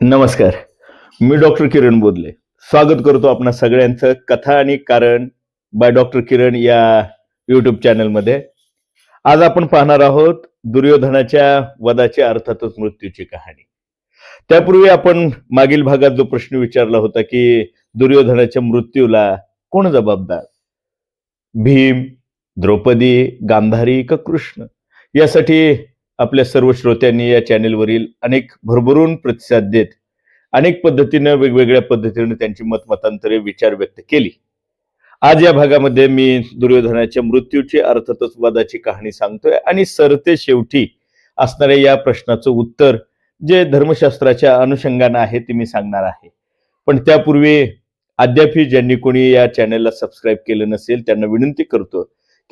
नमस्कार. मी डॉक्टर किरण बोदले. स्वागत करतो आपण सगळ्यांचं कथा आणि कारण बाय डॉक्टर किरण या युट्यूब चॅनलमध्ये आज आपण पाहणार आहोत दुर्योधनाच्या वदाची अर्थातच मृत्यूची कहाणी. त्यापूर्वी आपण मागील भागात जो प्रश्न विचारला होता की दुर्योधनाच्या मृत्यूला कोण जबाबदार? भीम द्रौपदी गांधारी का कृष्ण? यासाठी आपल्या सर्व श्रोत्यांनी या चॅनेलवरील अनेक भरभरून प्रतिसाद देत अनेक पद्धतीनं वेगवेगळ्या पद्धतीनं त्यांची मतमतांतरे विचार व्यक्त केली. आज या भागामध्ये मी दुर्योधनाच्या मृत्यूची अर्थातच वादाची कहाणी सांगतोय आणि सरते शेवटी असणाऱ्या या प्रश्नाचं उत्तर जे धर्मशास्त्राच्या अनुषंगानं आहे ते मी सांगणार आहे. पण त्यापूर्वी अद्यापही ज्यांनी कोणी या चॅनलला सबस्क्राईब केलं नसेल त्यांना विनंती करतो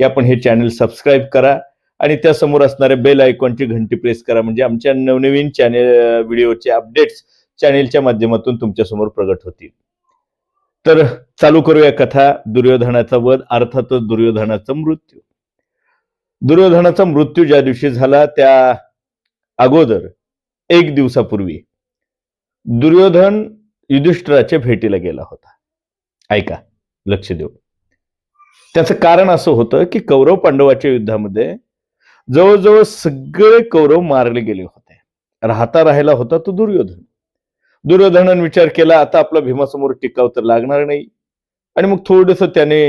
की आपण हे चॅनल सबस्क्राईब करा आणि त्या समोर असणाऱ्या बेल आयकॉनची घंटी प्रेस करा. म्हणजे आमच्या नवनवीन चॅनेल व्हिडिओचे अपडेट्स चॅनेलच्या माध्यमातून तुमच्यासमोर प्रगट होतील. तर चालू करूया कथा. दुर्योधनाचा वध अर्थातच दुर्योधनाचा मृत्यू. दुर्योधनाचा मृत्यू ज्या दिवशी झाला त्या अगोदर एक दिवसापूर्वी दुर्योधन युधिष्ठराच्या भेटीला गेला होता. ऐका लक्ष देऊ त्याचं कारण असं होतं की कौरव पांडवाच्या युद्धामध्ये जवळजवळ सगळे कौरव मारले गेले होते. राहता राहिला होता तो दुर्योधन. दुर्योधनाने विचार केला आता आपला भीमासमोर टिकाव तर लागणार नाही. आणि मग थोडस त्याने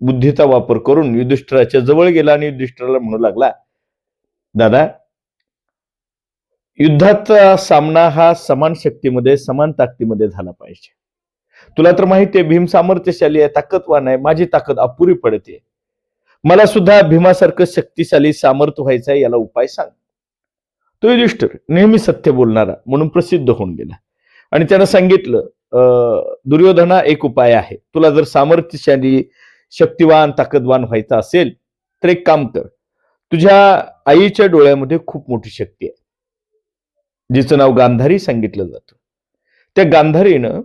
बुद्धीचा वापर करून युधिष्ठराच्या जवळ गेला आणि युधिष्ठराला म्हणू लागला दादा युद्धाचा सामना हा समान शक्तीमध्ये समान ताकदीमध्ये झाला पाहिजे. तुला तर माहिती आहे भीम सामर्थ्यशाली आहे ताकदवान आहे माझी ताकद अपुरी पडते मला सुद्धा भीमासारखं शक्तिशाली सामर्थ्य व्हायचं आहे याला उपाय सांग. तो युधिष्ठिर नेहमी सत्य बोलणारा म्हणून प्रसिद्ध होऊन गेला. आणि त्यानं सांगितलं अं, दुर्योधना एक उपाय आहे. तुला जर सामर्थ्यशाली शक्तिवान ताकदवान व्हायचं असेल तर एक काम कर. तुझ्या आईच्या डोळ्यामध्ये खूप मोठी शक्ती आहे जिचं नाव गांधारी सांगितलं जातं. त्या गांधारीनं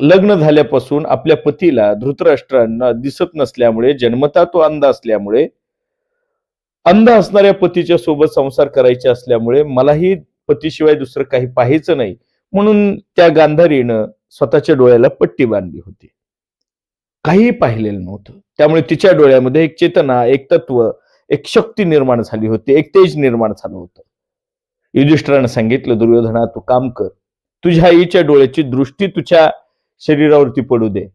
लग्न झाल्यापासून आपल्या पतीला धृतराष्ट्रांना दिसत नसल्यामुळे जन्मता तो अंध असल्यामुळे अंध असणाऱ्या पतीच्या सोबत संसार करायचे असल्यामुळे मलाही पतीशिवाय दुसरं काही पाहायचं नाही. म्हणून त्या गांधारीनं स्वतःच्या डोळ्याला पट्टी बांधली होती. काहीही पाहिलेलं नव्हतं. त्यामुळे तिच्या डोळ्यामध्ये एक चेतना एक तत्व एक शक्ती निर्माण झाली होती एक तेज निर्माण झालं होतं. युधिष्ठरानं सांगितलं दुर्योधना तू काम कर. तुझ्या आईच्या डोळ्याची दृष्टी तुझ्या शरीरावरती पडू दे.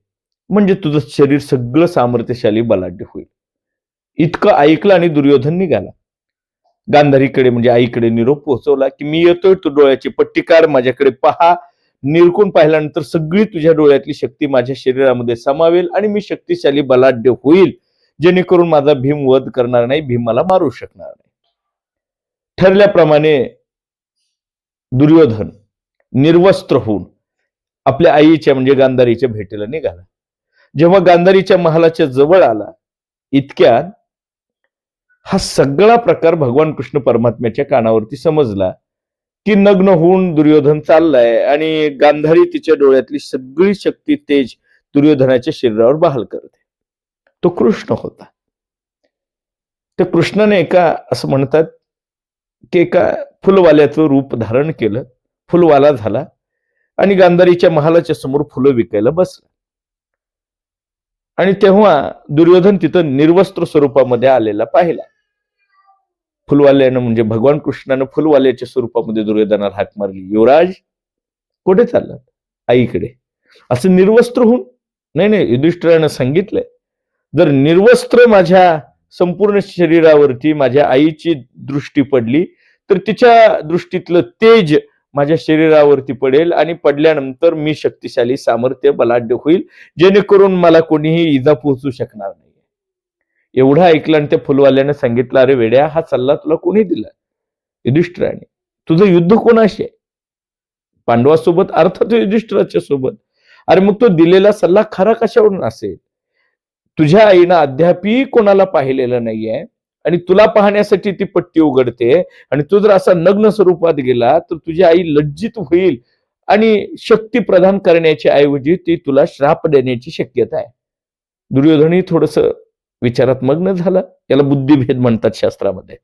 म्हणजे तुझं शरीर सगळं सामर्थ्यशाली बलाढ्य होईल. इतकं ऐकलं आणि दुर्योधन निघाला. गांधारीकडे म्हणजे आईकडे निरोप पोहोचवला की मी येतोय तू डोळ्याची पट्टीकार माझ्याकडे पहा. निरकून पाहिल्यानंतर सगळी तुझ्या डोळ्यातली शक्ती माझ्या शरीरामध्ये समावेल आणि मी शक्तिशाली बलाढ्य होईल. जेणेकरून माझा भीम वध करणार नाही भीम मला मारू शकणार नाही. ठरल्याप्रमाणे दुर्योधन निर्वस्त्र होऊन आपल्या आईच्या म्हणजे गांधारीच्या भेटीला निघाला. जेव्हा गांधारीच्या महालाच्या जवळ आला इतक्यात हा सगळा प्रकार भगवान कृष्ण परमात्म्याच्या कानावरती समजला की नग्न होऊन दुर्योधन चाललाय आणि गांधारी तिच्या डोळ्यातली सगळी शक्ती तेज दुर्योधनाच्या शरीरावर बहाल करते. तो कृष्ण होता. त्या कृष्णाने एका असं म्हणतात की एका फुलवाल्याचं रूप धारण केलं. फुलवाला झाला. आणि गांधारीच्या महालाच्या समोर फुलं विकायला बसला. आणि तेव्हा दुर्योधन तिथं निर्वस्त्र स्वरूपामध्ये आलेला पाहिला. फुलवाल्यानं म्हणजे भगवान कृष्णानं फुलवाल्याच्या स्वरूपामध्ये दुर्योधनाला हाक मारली. युवराज कुठे चाललात? आईकडे असं निर्वस्त्र होऊन? नाही नाही युधिष्ठिरानं सांगितलंय. जर निर्वस्त्र माझ्या संपूर्ण शरीरावरती माझ्या आईची दृष्टी पडली तर तिच्या दृष्टीतलं तेज माझ्या शरीरावरती पडेल आणि पडल्यानंतर मी शक्तिशाली सामर्थ्य बलाढ्य होईल जेणेकरून मला कोणीही इजा पोहोचू शकणार नाही एवढं ऐकलं आणि त्या फुलवाल्याने सांगितलं अरे वेड्या हा सल्ला तुला कोणी दिला? युधिष्ठिराने तुझं युद्ध कोणाशी आहे? पांडवासोबत अर्थात युधिष्ठिराच्या सोबत. अरे मग तो दिलेला सल्ला खरा कशावरून असेल? तुझ्या आईनं अद्यापही कोणाला पाहिलेलं नाहीये. आणि तुला पाहण्यासाठी ती पट्टी उघडते. आणि तू जर असा नग्न स्वरूपात गेला तर तुझी आई लज्जित होईल आणि शक्ती प्रदान करण्याच्या ऐवजी ती तुला श्राप देण्याची शक्यता आहे. दुर्योधनही थोडस विचारात मग्न झाला. याला बुद्धिभेद म्हणतात शास्त्रामध्ये.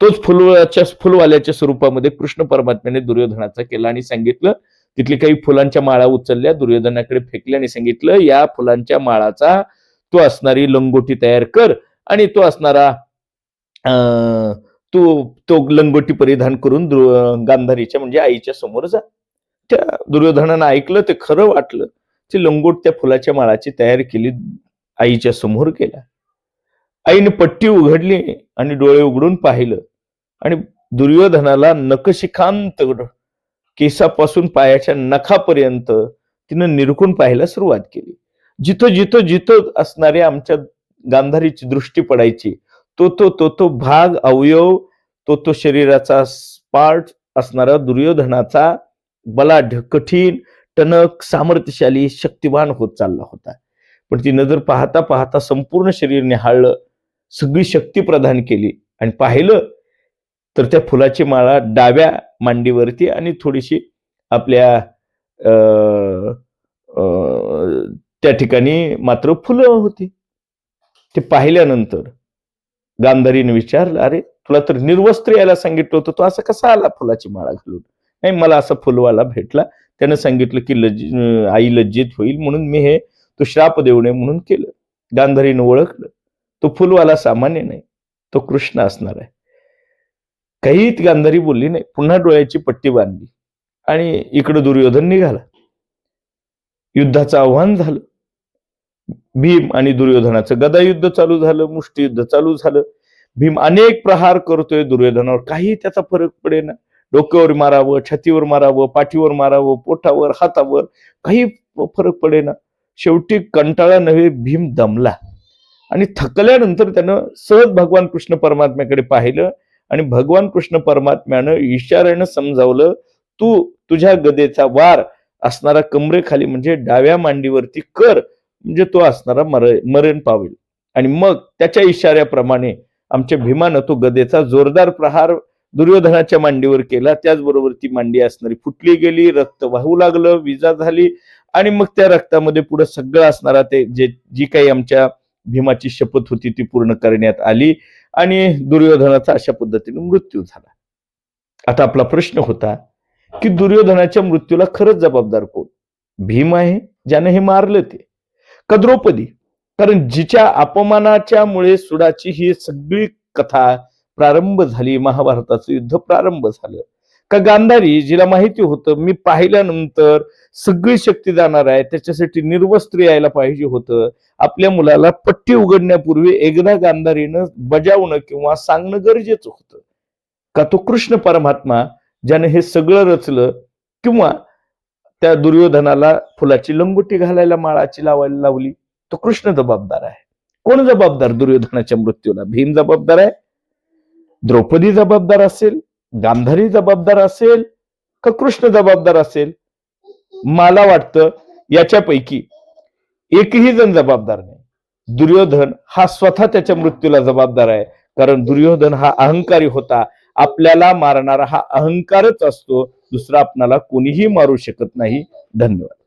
तोच फुलवाच्या फुलवाल्याच्या स्वरूपामध्ये कृष्ण परमात्म्याने दुर्योधनाचा केला आणि सांगितलं तिथली काही फुलांच्या माळा उचलल्या दुर्योधनाकडे फेकल्या आणि सांगितलं या फुलांच्या माळाचा तो असणारी लंगोटी तयार कर आणि तो असणारा तो तो लंगोटी परिधान करून गांधारीच्या म्हणजे आईच्या समोर जा. त्या दुर्योधनानं ऐकलं ते खरं वाटलं. ती लंगोट त्या फुलाच्या माळाची तयार केली आईच्या समोर केला आईने पट्टी उघडली आणि डोळे उघडून पाहिलं. आणि दुर्योधनाला नखशिखांत केसापासून पायाच्या नखापर्यंत तिनं निरखून पाहायला सुरुवात केली. जिथं जिथं जिथं असणारे आमच्या गांधारीची दृष्टी पडायची तो तो तो तो भाग अवयव तो तो शरीराचा पार्ट असणारा दुर्योधनाचा बलाढ्य कठीण टणक सामर्थ्यशाली शक्तिवान होत चालला होता. पण ती नजर पाहता पाहता संपूर्ण शरीर निहाळलं सगळी शक्ती प्रदान केली आणि पाहिलं तर त्या फुलाची माळा डाव्या मांडीवरती आणि थोडीशी आपल्या त्या ठिकाणी मात्र फुलं होती. ते पाहिल्यानंतर गांधारीने विचारलं अरे तुला तर निर्वस्त्र यायला सांगितलं होतं तो असं कसा आला फुलाची माळा घालून? नाही मला असा फुलवाला भेटला. त्यानं सांगितलं की लज आई लज्जित होईल म्हणून मी हे तो श्राप देऊ नये म्हणून केलं. गांधारीनं ओळखलं. तो फुलवाला सामान्य नाही तो कृष्ण असणार आहे. काहीच गांधारी बोलली नाही. पुन्हा डोळ्याची पट्टी बांधली आणि इकडं दुर्योधन निघाला युद्धाचं आव्हान झालं. भीम आणि दुर्योधनाचं गदायुद्ध चालू झालं मुष्टियुद्ध चालू झालं. भीम अनेक प्रहार करतोय दुर्योधनावर. काही त्याचा फरक पडेना डोक्यावर मारावं छातीवर मारावं पाठीवर मारावं पोटावर हातावर काही फरक पडेना शेवटी कंटाळा नव्हे भीम दमला. आणि थकल्यानंतर त्यानं सहज भगवान कृष्ण परमात्म्याकडे पाहिलं आणि भगवान कृष्ण परमात्म्यानं इशाऱ्यानं समजावलं तू तुझ्या गदेचा वार असणारा कमरेखाली म्हणजे डाव्या मांडीवरती कर म्हणजे तो असणारा मर मरण पावेल. आणि मग त्याच्या इशाऱ्याप्रमाणे आमच्या भीमानं तो गदेचा जोरदार प्रहार दुर्योधनाच्या मांडीवर केला. त्याचबरोबर ती मांडी असणारी फुटली गेली रक्त वाहू लागलं विजा झाली. आणि मग त्या रक्तामध्ये पुढे सगळं असणारा ते जे जी काही आमच्या भीमाची शपथ होती ती पूर्ण करण्यात आली. आणि दुर्योधनाचा अशा पद्धतीने मृत्यू झाला. आता आपला प्रश्न होता की दुर्योधनाच्या मृत्यूला खरंच जबाबदार कोण? भीम आहे ज्याने हे मारलं ते. का द्रौपदी कारण जिच्या अपमानाच्या मुळे सुडाची ही सगळी कथा प्रारंभ झाली महाभारताचं युद्ध प्रारंभ झालं. का गांधारी जिला माहिती होतं मी पाहिल्यानंतर सगळी शक्ती जाणार आहे त्याच्यासाठी निर्वस्त्र यायला पाहिजे होतं. आपल्या मुलाला पट्टी उघडण्यापूर्वी एकदा गांधारीनं बजावणं किंवा सांगणं गरजेचं होतं. का तो कृष्ण परमात्मा ज्याने हे सगळं रचलं किंवा त्या दुर्योधनाला फुलाची लंगोटी घालायला माळाची लावायला लावली. तो कृष्ण जबाबदार आहे. कोण जबाबदार दुर्योधनाच्या मृत्यूला? भीम जबाबदार आहे? द्रौपदी जबाबदार असेल? गांधारी जबाबदार असेल? का कृष्ण जबाबदार असेल? मला वाटतं याच्यापैकी एकही जण जबाबदार नाही. दुर्योधन हा स्वतः त्याच्या मृत्यूला जबाबदार आहे. कारण दुर्योधन हा अहंकारी होता. आपल्याला मारणारा हा अहंकारच असतो. दुसरा आपणाला कोणीही मारू शकत नाही. धन्यवाद.